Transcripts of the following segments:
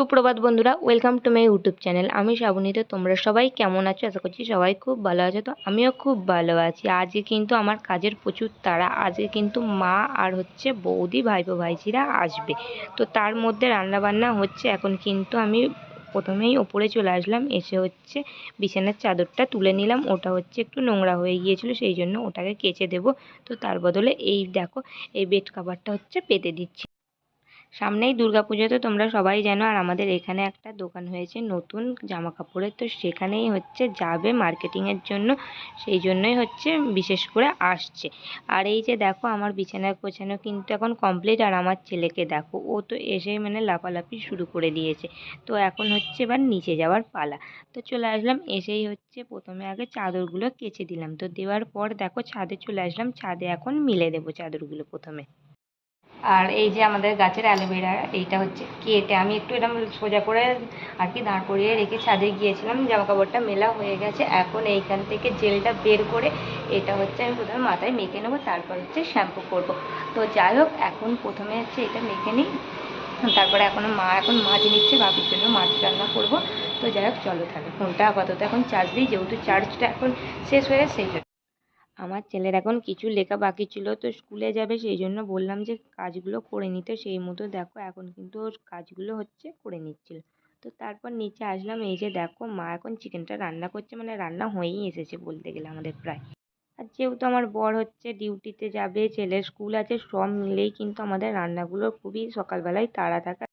সুপ্রভাত বন্ধুরা welcome to my YouTube channel আমি শ্রাবণীতে তোমরা সবাই কেমন আছো? আশা করছি সবাই খুব ভালো আছো, তো আমিও খুব ভালো আছি। আজকে কিন্তু আমার কাজের প্রচুর তাড়া। আজকে কিন্তু মা আর হচ্ছে বৌদি, ভাইপো ভাইঝিরা আসবে। তো তার মধ্যে রান্নাবান্না হচ্ছে। এখন কিন্তু আমি প্রথমেই ওপরে চলে আসলাম, এসে হচ্ছে বিছানার চাদরটা তুলে নিলাম। ওটা হচ্ছে একটু নোংরা হয়ে গিয়েছিল, সেই জন্য ওটাকে কেচে দেবো। তো তার বদলে এই দেখো, এই বেড কাভারটা হচ্ছে পেতে দিচ্ছি। সামনেই দুর্গাপুজো তো তোমরা সবাই জানো, আর আমাদের এখানে একটা দোকান হয়েছে নতুন জামা কাপড়ের তো সেখানেই হচ্ছে যাবে মার্কেটিংয়ের জন্য, সেই জন্যই হচ্ছে বিশেষ করে আসছে। আর এই যে দেখো, আমার বিছানা গোছানো কিন্তু এখন কমপ্লিট আর আমার ছেলেকে দেখো, ও তো এসে মানে লাফালাফি শুরু করে দিয়েছে। তো এখন হচ্ছে এবার নিচে যাওয়ার পালা। তো চলে আসলাম, এসেই হচ্ছে প্রথমে আগে চাদরগুলো কেচে দিলাম। তো দেওয়ার পর দেখো, ছাদে চলে আসলাম, ছাদে এখন মিলে দেবো চাদরগুলো প্রথমে। আর এই যে আমাদের গাছের অ্যালোভেরা এইটা হচ্ছে কেটে আমি একটু এরকম সোজা করে আর কি দাঁড় করিয়ে রেখে ছাদে গিয়েছিলাম জামা কাপড়টা মেলা হয়ে গেছে। এখন এইখান থেকে জেলটা বের করে এটা হচ্ছে আমি প্রথমে মাথায় মেখে নেব, তারপর হচ্ছে শ্যাম্পু করব। তো যাই হোক, এখন প্রথমে হচ্ছে এটা মেখে নিই। তারপরে এখন মা এখন মাছ নিচ্ছে ভাবির জন্য মাছ রান্না করব। তো যাই হোক, চলো তাহলে। ফোনটা আপাতত এখন চার্জ দিই, যেহেতু চার্জটা এখন শেষ হয়ে সেই আমার ছেলের এখন কিছু লেখা বাকি ছিল, তো স্কুলে যাবে, সেই জন্য বললাম যে কাজগুলো করে নিতে সেই মতো দেখো, এখন কিন্তু ওর কাজগুলো হচ্ছে করে নিচ্ছিল। তো তারপর নিচে আসলাম, এই যে দেখো, মা এখন চিকেনটা রান্না করছে মানে রান্না হয়েই এসেছে বলতে গেলে আমাদের প্রায়। আর যেহেতু আমার বর হচ্ছে ডিউটিতে যাবে, ছেলের স্কুল আছে, সব মিলেই কিন্তু আমাদের রান্নাগুলো খুবই সকালবেলায় তাড়া থাকে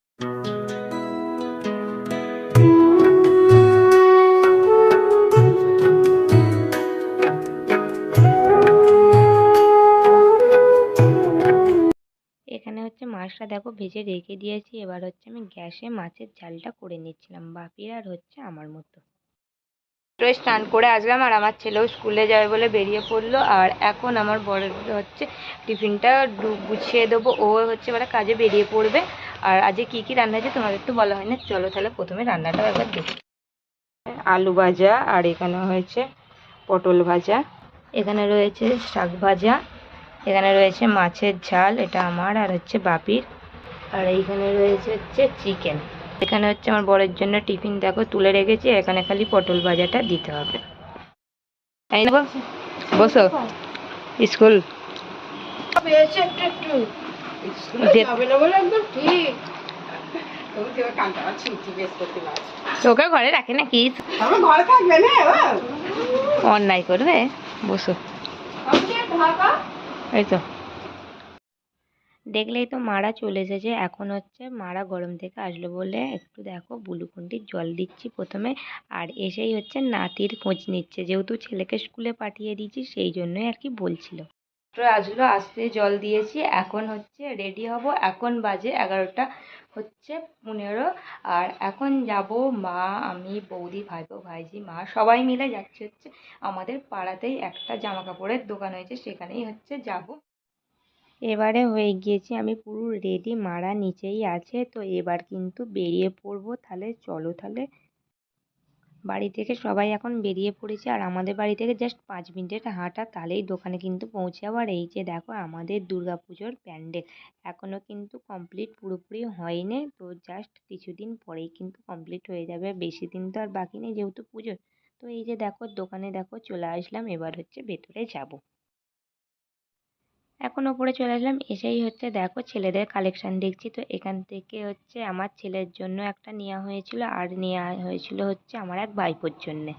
মাছটা দেখো ভেজে রেখে দিয়েছি। এবার হচ্ছে আমি গ্যাসে মাছের ঝালটা করে নিচ্ছিলাম। বাপির আর হচ্ছে আমার মতো। তো স্নান করে আসলাম আর আমার ছেলেও স্কুলে যাবে বলে বেরিয়ে পড়ল। আর এখন আমার বড় হচ্ছে টিফিনটা গুছিয়ে দেবো। ও হচ্ছে এবার কাজে বেরিয়ে পড়বে। আর আজকে কী কী রান্না আছে তোমাদের তো বলা হয় না চলো তাহলে প্রথমে রান্নাটাও একবার দেখি। আলু ভাজা আর এখানে হয়েছে পটল ভাজা। এখানে রয়েছে শাক ভাজা। এখানে রয়েছে মাছের ঝাল, এটা আমার, আর হচ্ছে বাপির। আর এইখানে রয়েছে হচ্ছে চিকেন এখানে হচ্ছে আমার বরের জন্য টিফিন, দেখো, তুলে রেখেছি, এখানে খালি পটল ভাজাটা দিতে হবে। এই নেব বসো। স্কুল। না তোকে ঘরে রাখে নাকি না অন্যায় করবে? বসো। ঢাকা এই তো। দেখলেই তো মারা চলে এসেছে। এখন হচ্ছে মারা গরম থেকে আসলো বলে একটু দেখো বুলুকুন্ডির জল দিচ্ছি প্রথমে। আর এসেই হচ্ছে নাতির খোঁজ নিচ্ছে। যেহেতু ছেলেকে স্কুলে পাঠিয়ে দিয়েছি, সেই জন্যই আর কি বলছিল। আসলো, আসতে জল দিয়েছি। এখন হচ্ছে রেডি হব। এখন বাজে এগারোটা, হচ্ছে পনেরো। আর এখন যাব মা, আমি, বৌদি, ভাইপো, ভাইজি, মা সবাই মিলে যাচ্ছে হচ্ছে আমাদের পাড়াতেই একটা জামা কাপড়ের দোকান হয়েছে, সেখানেই হচ্ছে যাব। এবারে হয়ে গিয়েছি, আমি পুরো রেডি মারা নিচেই আছে, তো এবার কিন্তু বেরিয়ে পড়ব। তাহলে চলো তাহলে। বাড়ি থেকে সবাই এখন বেরিয়ে পড়েছে আর আমাদের বাড়ি থেকে জাস্ট পাঁচ মিনিটের হাঁটা, তাহলেই দোকানে কিন্তু পৌঁছে যাব আর এই যে দেখো আমাদের দুর্গাপুজোর প্যান্ডেল। এখনও কিন্তু কমপ্লিট পুরোপুরি হয়নি, তো জাস্ট কিছুদিন পরেই কিন্তু কমপ্লিট হয়ে যাবে বেশি দিন তো আর বাকি নেই যেহেতু পুজোর। তো এই যে দেখো দোকানে দেখো চলে আসলাম, এবার হচ্ছে ভেতরে যাব। এখন ওপরে চলে আসলাম। এসেই হচ্ছে দেখো ছেলেদের কালেকশন দেখছি। তো এখান থেকে হচ্ছে আমার ছেলের জন্য একটা নেওয়া হয়েছিল আর নেওয়া হয়েছিল হচ্ছে আমার এক ভাইপোর জন্যে।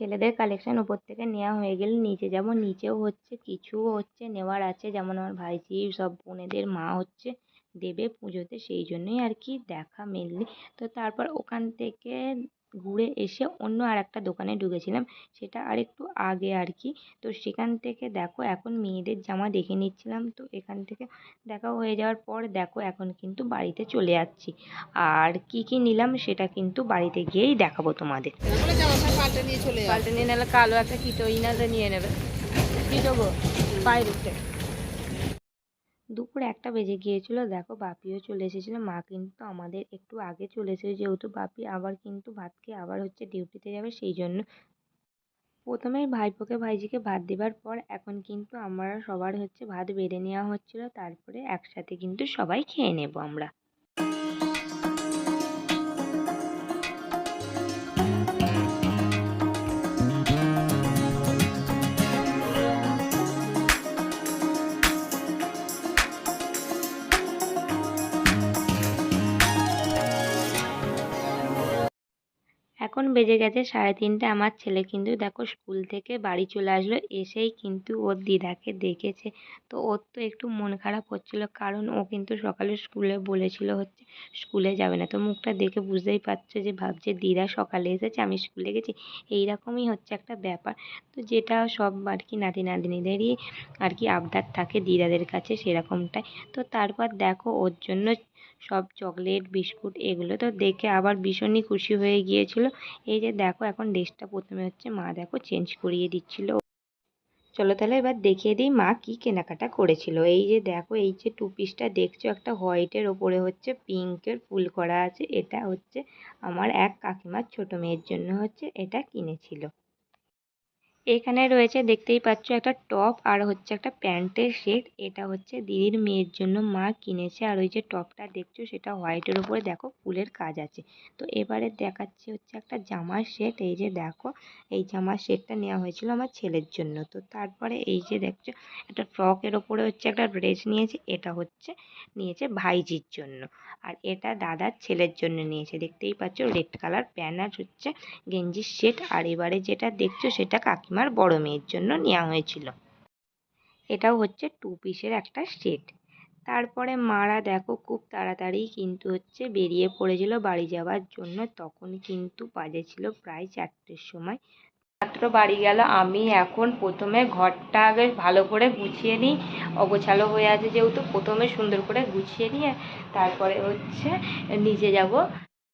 ছেলেদের কালেকশান উপর থেকে নেওয়া হয়ে গেলে নিচে যাব। নিচেও হচ্ছে কিছু হচ্ছে নেওয়ার আছে। যেমন আমার ভাইঝি সব বোনেদের মা হচ্ছে দেবে পুজোতে। সেই জন্যই আর কি দেখা মেনলি তো তারপর ওখান থেকে ঘুরে এসে অন্য আর একটা দোকানে ঢুকেছিলাম। সেটা আর একটু আগে আর কি। তো সেখান থেকে দেখো এখন মেয়েদের জামা দেখে নিচ্ছিলাম। তো এখান থেকে দেখা হয়ে যাওয়ার পর দেখো এখন কিন্তু বাড়িতে চলে যাচ্ছি। আর কি কি নিলাম সেটা কিন্তু বাড়িতে গিয়েই দেখাবো তোমাদের। পাল্টে নিয়ে চলে পাল্টে নিয়ে নিলে কালো একটা কিটো ইনারে নিয়ে নেবে। কিটো গো উঠে দুপুর একটা বেজে গিয়েছিল। দেখো, বাপিও চলে এসেছিল। মা কিন্তু আমাদের একটু আগে চলে এসেছে যেহেতু বাপি আবার কিন্তু ভাত খেয়ে আবার হচ্ছে ডিউটিতে যাবে সেই জন্য। প্রথমে ভাইপোকে ভাইজিকে ভাত দেবার পর এখন কিন্তু আমরা সবার হচ্ছে ভাত বেড়ে নেওয়া হচ্ছিল। তারপরে একসাথে কিন্তু সবাই খেয়ে নেব আমরা। এখন বেজে গেছে সাড়ে তিনটে। আমার ছেলে কিন্তু দেখো স্কুল থেকে বাড়ি চলে আসলো, এসেই কিন্তু ওর দিদাকে দেখেছে। তো ওর তো একটু মন খারাপ হচ্ছিল, কারণ ও কিন্তু সকালে স্কুলে বলেছিল হচ্ছে স্কুলে যাবে না। তো মুখটা দেখে বুঝতেই পারছ যে ভাবছে দিদা সকালে এসেছে, আমি স্কুলে গেছি। এই রকমই হচ্ছে একটা ব্যাপার। তো যেটা সব আর কি নাতি নাতনিদেরই আর কি আবদার থাকে দিদাদের কাছে সেরকমটাই। তো তারপর দেখো ওর জন্য সব চকলেট, বিস্কুট এগুলো তো দেখে আবার ভীষণই খুশি হয়ে গিয়েছিল। এই যে দেখো এখন ড্রেসটা প্রথমে হচ্ছে মা দেখো চেঞ্জ করিয়ে দিচ্ছিল। চলো তাহলে এবার দেখিয়ে দিই মা কি কেনাকাটা করেছিল। এই যে দেখো, এই যে টু পিসটা দেখছ, একটা হোয়াইটের ওপরে হচ্ছে পিঙ্কের ফুল করা আছে। এটা হচ্ছে আমার এক কাকিমার ছোট মেয়ের জন্য হচ্ছে এটা কিনেছিল। এখানে রয়েছে দেখতেই পাচ্ছ একটা টপ আর হচ্ছে একটা প্যান্টের সেট এটা হচ্ছে দিদির মেয়ের জন্য মা কিনেছে। আর ওই যে টপটা দেখছ সেটা হোয়াইটের উপরে দেখো ফুলের কাজ আছে। তো এবারে দেখাচ্ছি হচ্ছে একটা জামার সেট এই যে দেখো, এই জামার সেটটা নেওয়া হয়েছিল আমার ছেলের জন্য। তো তারপরে এই যে দেখছ, একটা ফ্রকের ওপরে হচ্ছে একটা ড্রেস নিয়েছে। এটা হচ্ছে নিয়েছে ভাইজির জন্য। আর এটা দাদার ছেলের জন্য নিয়েছে। দেখতেই পাচ্ছ রেড কালার প্যান্ট আর হচ্ছে গেঞ্জির সেট আর এবারে যেটা দেখছ সেটা কাকিমার বড় মেয়ের জন্য নেওয়া হয়েছিল। এটাও হচ্ছে টু পিসের একটা সেট তারপরে মারা দেখো খুব তাড়াতাড়ি কিন্তু হচ্ছে বেরিয়ে পড়েছিল বাড়ি যাওয়ার জন্য। তখন কিন্তু বাজে ছিল প্রায় চারটের সময়। মাত্র বাড়ি গেল। আমি এখন প্রথমে ঘরটা আগে ভালো করে গুছিয়ে নিই। অগোছালো হয়ে আছে যেহেতু প্রথমে সুন্দর করে গুছিয়ে নিয়ে তারপরে হচ্ছে নিচে যাব।